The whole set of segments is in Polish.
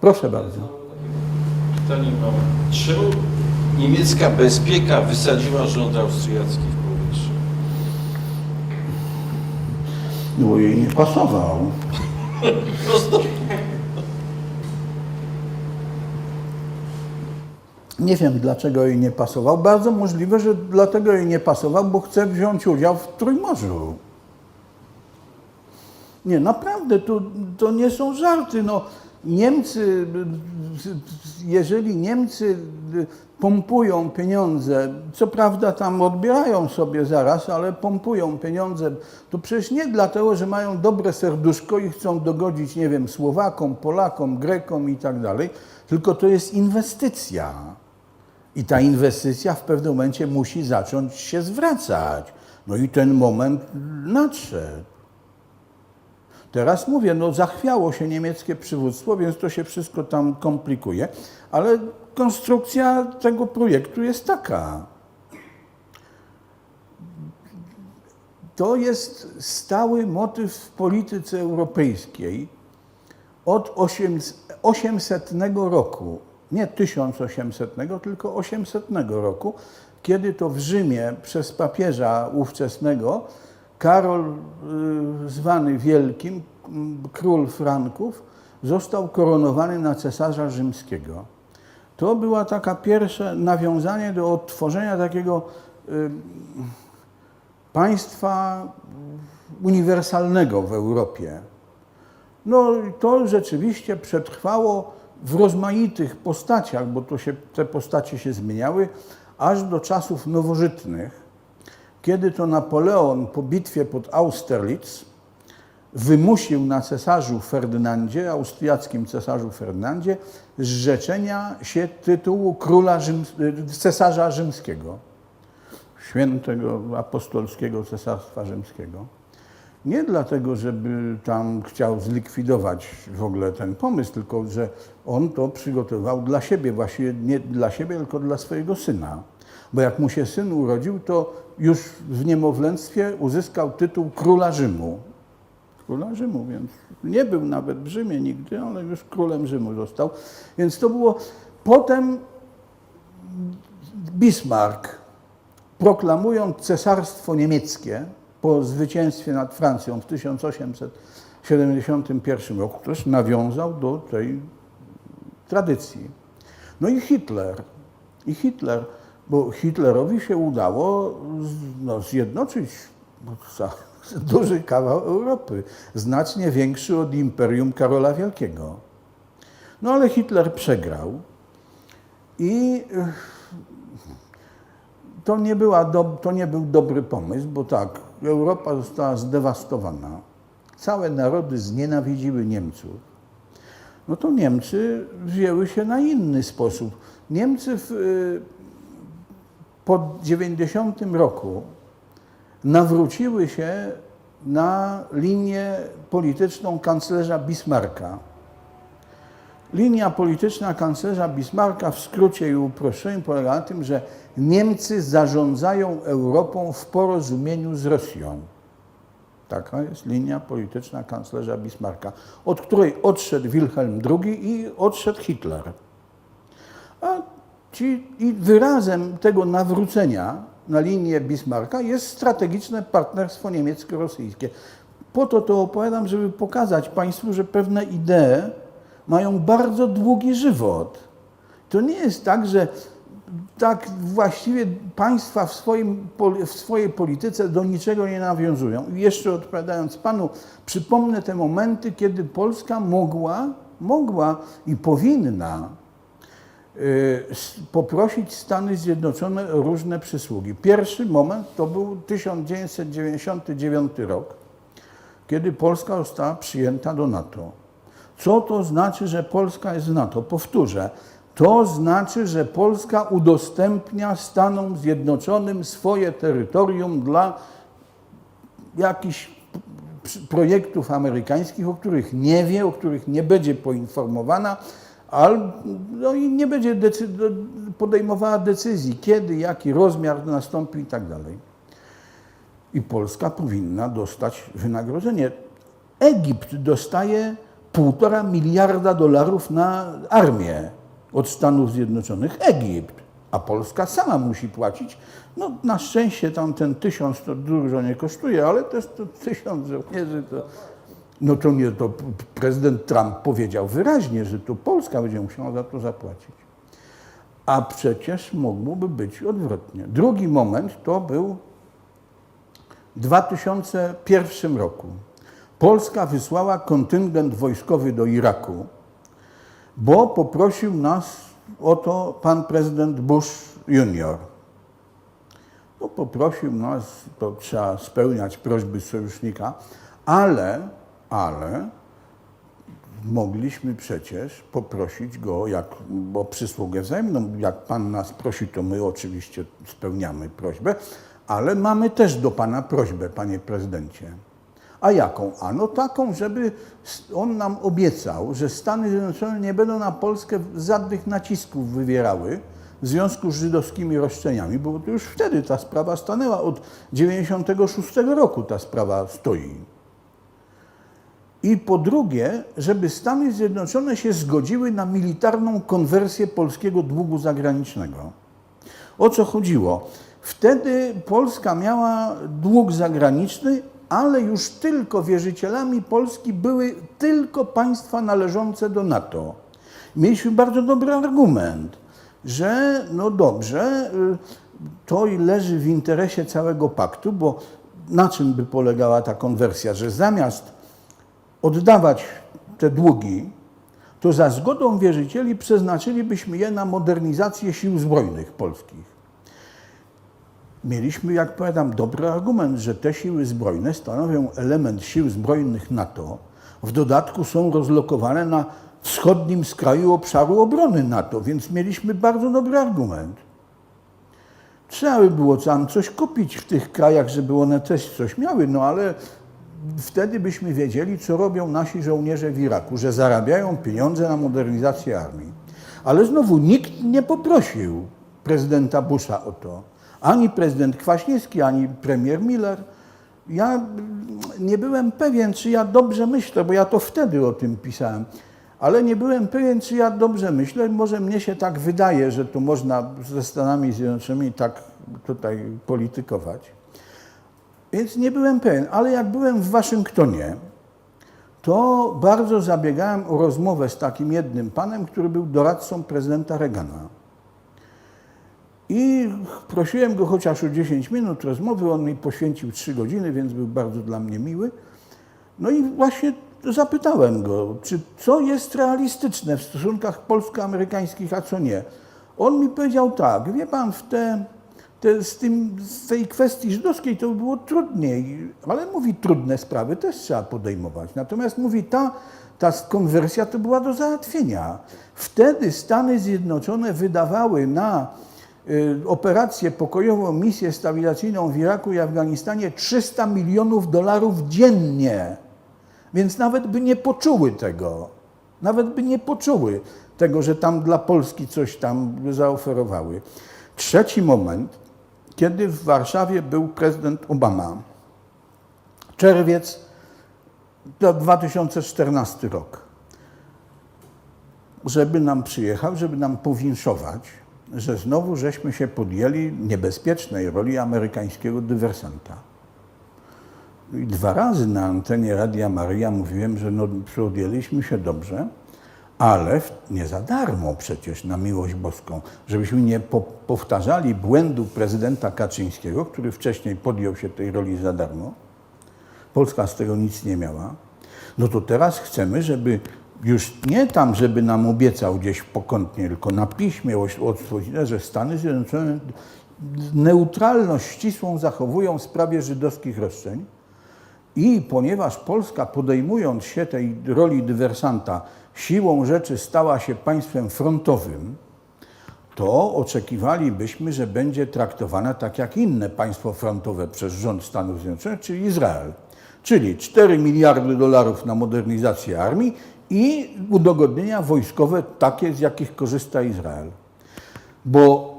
Proszę bardzo. Pytanie mam. Czemu niemiecka bezpieka wysadziła rząd austriacki w powietrze? No jej nie pasował. Prosto. Nie wiem, dlaczego jej nie pasował. Bardzo możliwe, że dlatego jej nie pasował, bo chce wziąć udział w Trójmorzu. Nie, naprawdę, to, to nie są żarty. No, Niemcy, jeżeli Niemcy pompują pieniądze, co prawda tam odbierają sobie zaraz, ale pompują pieniądze, to przecież nie dlatego, że mają dobre serduszko i chcą dogodzić, nie wiem, Słowakom, Polakom, Grekom i tak dalej, tylko to jest inwestycja. I ta inwestycja w pewnym momencie musi zacząć się zwracać. No i ten moment nadszedł. Teraz mówię, no zachwiało się niemieckie przywództwo, więc to się wszystko tam komplikuje, ale konstrukcja tego projektu jest taka. To jest stały motyw w polityce europejskiej od 800 roku, nie 1800, tylko 800 roku, kiedy to w Rzymie przez papieża ówczesnego Karol y, zwany Wielkim, król Franków, został koronowany na cesarza rzymskiego. To była taka pierwsze nawiązanie do odtworzenia takiego y, państwa uniwersalnego w Europie. No to rzeczywiście przetrwało w rozmaitych postaciach, bo to się, te postacie się zmieniały, aż do czasów nowożytnych, kiedy to Napoleon po bitwie pod Austerlitz wymusił na cesarzu Ferdynandzie, austriackim cesarzu Ferdynandzie, zrzeczenia się tytułu króla cesarza rzymskiego, świętego apostolskiego cesarstwa rzymskiego. Nie dlatego, żeby tam chciał zlikwidować w ogóle ten pomysł, tylko że on to przygotował dla siebie, właściwie nie dla siebie, tylko dla swojego syna. Bo jak mu się syn urodził, to już w niemowlęctwie uzyskał tytuł króla Rzymu. Króla Rzymu, więc nie był nawet w Rzymie nigdy, ale już królem Rzymu został. Więc to było. Potem Bismarck, proklamując cesarstwo niemieckie po zwycięstwie nad Francją w 1871 roku, też nawiązał do tej tradycji. No i Hitler. I Hitler, bo Hitlerowi się udało no, zjednoczyć za- duży kawał Europy, znacznie większy od imperium Karola Wielkiego. No ale Hitler przegrał i eh, to nie, była do, to nie był dobry pomysł, bo tak, Europa została zdewastowana. Całe narody znienawidziły Niemców. No to Niemcy wzięły się na inny sposób. Niemcy w, y, po 90 roku nawróciły się na linię polityczną kanclerza Bismarcka. Linia polityczna kanclerza Bismarcka w skrócie i uproszczeniu polega na tym, że Niemcy zarządzają Europą w porozumieniu z Rosją. Taka jest linia polityczna kanclerza Bismarcka, od której odszedł Wilhelm II i odszedł Hitler. A ci, i wyrazem tego nawrócenia na linię Bismarcka jest strategiczne partnerstwo niemiecko-rosyjskie. Po to to opowiadam, żeby pokazać Państwu, że pewne idee mają bardzo długi żywot. To nie jest tak, że tak właściwie państwa w, swoim, w swojej polityce do niczego nie nawiązują. I jeszcze odpowiadając Panu, przypomnę te momenty, kiedy Polska mogła, mogła i powinna poprosić Stany Zjednoczone o różne przysługi. Pierwszy moment to był 1999 rok, kiedy Polska została przyjęta do NATO. Co to znaczy, że Polska jest w NATO? Powtórzę. To znaczy, że Polska udostępnia Stanom Zjednoczonym swoje terytorium dla jakichś projektów amerykańskich, o których nie wie, o których nie będzie poinformowana, al, no i nie będzie decy- podejmowała decyzji, kiedy, jaki rozmiar nastąpi i tak dalej. I Polska powinna dostać wynagrodzenie. Egipt dostaje półtora miliarda dolarów na armię od Stanów Zjednoczonych Egipt, a Polska sama musi płacić. No na szczęście tam ten tysiąc to dużo nie kosztuje, ale też to tysiąc żołnierzy to... No to nie, to prezydent Trump powiedział wyraźnie, że to Polska będzie musiała za to zapłacić. A przecież mogłoby być odwrotnie. Drugi moment to był w 2001 roku. Polska wysłała kontyngent wojskowy do Iraku, bo poprosił nas o to pan prezydent Bush junior. No, poprosił nas, to trzeba spełniać prośby sojusznika, ale, ale mogliśmy przecież poprosić go jak, o przysługę wzajemną. Jak Pan nas prosi, to my oczywiście spełniamy prośbę, ale mamy też do Pana prośbę, Panie Prezydencie. A jaką? A no taką, żeby on nam obiecał, że Stany Zjednoczone nie będą na Polskę żadnych nacisków wywierały w związku z żydowskimi roszczeniami, bo już wtedy ta sprawa stanęła. Od 96 roku ta sprawa stoi. I po drugie, żeby Stany Zjednoczone się zgodziły na militarną konwersję polskiego długu zagranicznego. O co chodziło? Wtedy Polska miała dług zagraniczny, ale już tylko wierzycielami Polski były tylko państwa należące do NATO. Mieliśmy bardzo dobry argument, że no dobrze, y, to leży w interesie całego paktu, bo na czym by polegała ta konwersja? Że zamiast oddawać te długi, to za zgodą wierzycieli przeznaczylibyśmy je na modernizację sił zbrojnych polskich. Mieliśmy, jak powiadam, dobry argument, że te siły zbrojne stanowią element sił zbrojnych NATO. W dodatku są rozlokowane na wschodnim skraju obszaru obrony NATO, więc mieliśmy bardzo dobry argument. Trzeba by było tam coś kupić w tych krajach, żeby one też coś miały, no ale wtedy byśmy wiedzieli, co robią nasi żołnierze w Iraku, że zarabiają pieniądze na modernizację armii. Ale znowu nikt nie poprosił prezydenta Busha o to. Ani prezydent Kwaśniewski, ani premier Miller. Ja nie byłem pewien, czy ja dobrze myślę, bo ja to wtedy o tym pisałem, ale nie byłem pewien, czy ja dobrze myślę. Może mnie się tak wydaje, że tu można ze Stanami Zjednoczonymi tak tutaj politykować. Więc nie byłem pewien, ale jak byłem w Waszyngtonie, to bardzo zabiegałem o rozmowę z takim jednym panem, który był doradcą prezydenta Reagana. I prosiłem go chociaż o 10 minut rozmowy, on mi poświęcił 3 godziny, więc był bardzo dla mnie miły. No i właśnie zapytałem go, czy co jest realistyczne w stosunkach polsko-amerykańskich, a co nie. On mi powiedział tak, wie pan, w te, te, z, tym, z tej kwestii żydowskiej to by było trudniej, ale mówi, trudne sprawy też trzeba podejmować. Natomiast mówi, ta, ta konwersja to była do załatwienia. Wtedy Stany Zjednoczone wydawały na y, operację pokojową, misję stabilizacyjną w Iraku i Afganistanie 300 milionów dolarów dziennie. Więc nawet by nie poczuły tego. Nawet by nie poczuły tego, że tam dla Polski coś tam zaoferowały. Trzeci moment, kiedy w Warszawie był prezydent Obama. Czerwiec to 2014 rok. Żeby nam przyjechał, żeby nam powinszować, że znowu żeśmy się podjęli niebezpiecznej roli amerykańskiego dywersanta. I dwa razy na antenie Radia Maria mówiłem, że no, się dobrze, ale nie za darmo przecież, na miłość boską, żebyśmy nie po, powtarzali błędu prezydenta Kaczyńskiego, który wcześniej podjął się tej roli za darmo. Polska z tego nic nie miała. No to teraz chcemy, żeby już nie tam, żeby nam obiecał gdzieś pokątnie, tylko na piśmie od- odsłonić, że Stany Zjednoczone neutralność ścisłą zachowują w sprawie żydowskich roszczeń. I ponieważ Polska podejmując się tej roli dywersanta, siłą rzeczy stała się państwem frontowym, to oczekiwalibyśmy, że będzie traktowana tak jak inne państwo frontowe przez rząd Stanów Zjednoczonych, czyli Izrael. Czyli 4 miliardy dolarów na modernizację armii i udogodnienia wojskowe takie, z jakich korzysta Izrael. Bo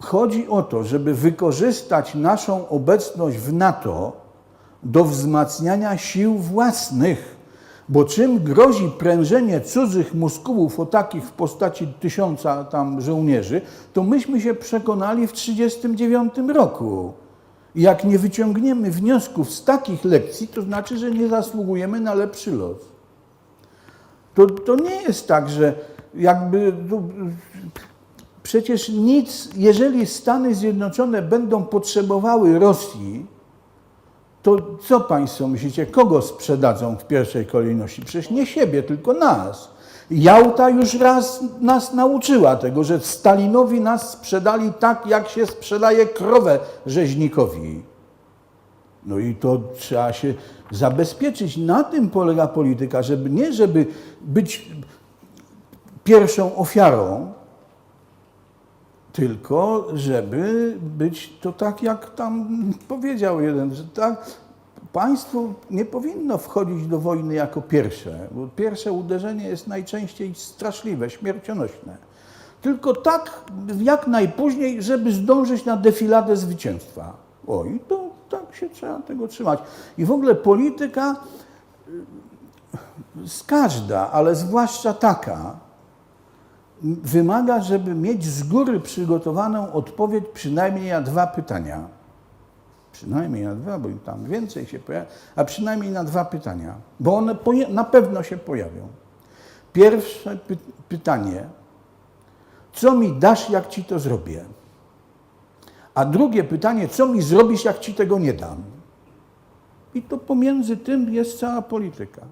chodzi o to, żeby wykorzystać naszą obecność w NATO do wzmacniania sił własnych, Bo czym grozi prężenie cudzych muskułów o takich w postaci tysiąca tam żołnierzy, to myśmy się przekonali w 1939 roku. Jak nie wyciągniemy wniosków z takich lekcji, to znaczy, że nie zasługujemy na lepszy los. To, to nie jest tak, że jakby. to- Przecież nic, jeżeli Stany Zjednoczone będą potrzebowały Rosji, to co Państwo myślicie, kogo sprzedadzą w pierwszej kolejności? Przecież nie siebie, tylko nas. Jałta już raz nas nauczyła tego, że Stalinowi nas sprzedali tak, jak się sprzedaje krowę rzeźnikowi. No i to trzeba się zabezpieczyć. Na tym polega polityka, żeby nie żeby być pierwszą ofiarą, tylko żeby być to tak, jak tam powiedział jeden, że tak, państwo nie powinno wchodzić do wojny jako pierwsze, bo pierwsze uderzenie jest najczęściej straszliwe, śmiercionośne. Tylko tak, jak najpóźniej, żeby zdążyć na defiladę zwycięstwa. O, i to tak się trzeba tego trzymać. I w ogóle polityka y, z każda, ale zwłaszcza taka, wymaga, żeby mieć z góry przygotowaną odpowiedź przynajmniej na dwa pytania. Przynajmniej na dwa, bo tam więcej się pojawia, a przynajmniej na dwa pytania, bo one na pewno się pojawią. Pierwsze py- pytanie, co mi dasz, jak ci to zrobię? A drugie pytanie, co mi zrobisz, jak ci tego nie dam? I to pomiędzy tym jest cała polityka.